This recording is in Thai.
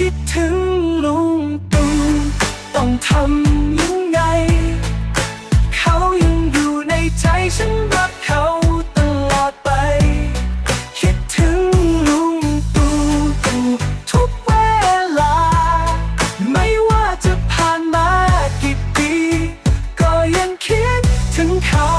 คิดถึงลุงตู่ต้องทำยังไง เขายังอยู่ในใจฉันรักเขาตลอดไป คิดถึงลุงตู่ตู่ทุกเวลา ไม่ว่าจะผ่านมากี่ปี ก็ยังคิดถึงเขา